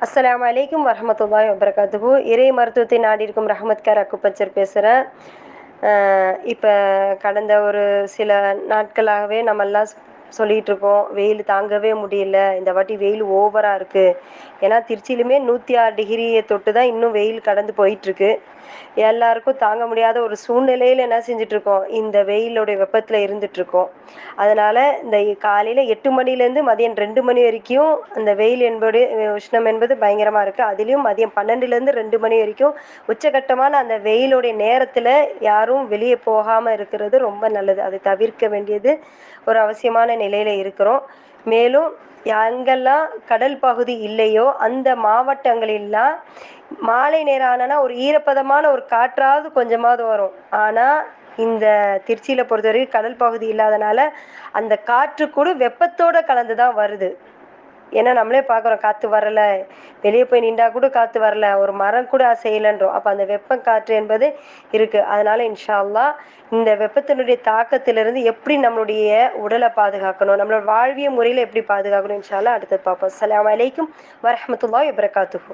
அஸ்லாம் அலைக்கும் வரமத்துல்லாய் வபரகாத்துஹு. இறை மருத்துவத்தை நாடி இருக்கும் ரஹமத் அக்குப்பச்சர் பேசுகிறேன் இப்போ கடந்த ஒரு சில நாட்களாகவே நம்மெல்லாம் சொல்லிகிட்டு இருக்கோம் வெயில் தாங்கவே முடியல இந்த வாட்டி வெயில் ஓவராக இருக்குது ஏன்னா திருச்சியிலுமே நூற்றி ஆறு டிகிரியை தொட்டு தான் இன்னும் வெயில் கடந்து போயிட்டுருக்கு எல்லாருக்கும் தாங்க முடியாத ஒரு சூழ்நிலையில் என்ன செஞ்சிட்ருக்கோம்? இந்த வெயிலுடைய வெப்பத்தில் இருந்துகிட்ருக்கோம் அதனால் இந்த காலையில் எட்டு மணிலேருந்து மதியம் ரெண்டு மணி வரைக்கும் அந்த வெயில் என்பது உஷ்ணம் என்பது பயங்கரமாக இருக்குது அதுலேயும் மதியம் பன்னெண்டுலேருந்து ரெண்டு மணி வரைக்கும் உச்சகட்டமான அந்த வெயிலுடைய நேரத்தில் யாரும் வெளியே போகாமல் இருக்கிறது ரொம்ப நல்லது. அதை தவிர்க்க வேண்டியது ஒரு அவசியமான நிலையில் இருக்கிறோம். மேலும் எங்கெல்லாம் கடல் பகுதி இல்லையோ அந்த மாவட்டங்களெல்லாம் மாலை நேரம் ஆனால் ஒரு ஈரப்பதமான ஒரு காற்றாவது கொஞ்சமாவது வரும். ஆனால் இந்த திருச்சியில் பொறுத்தவரைக்கும் கடல் பகுதி இல்லாதனால அந்த காற்று கூட வெப்பத்தோடு கலந்து தான் வருது. ஏன்னா நம்மளே பார்க்குறோம் காற்று வரலை. வெளியே போய் நின்றா கூட காற்று வரல. ஒரு மரம் கூட அசையலைன்றோம். அப்போ அந்த வெப்பம் காற்று என்பது இருக்குது அதனால் இன்ஷால்லா இந்த வெப்பத்தினுடைய தாக்கத்திலிருந்து எப்படி நம்மளுடைய உடலை பாதுகாக்கணும் நம்மளோட வாழ்விய முறையில் எப்படி பாதுகாக்கணும் இன்ஷால்லா அடுத்தது பார்ப்போம். அஸ்ஸலாமு அலைக்கும் வரஹமத்துல்லாஹி வபரகாத்துஹு.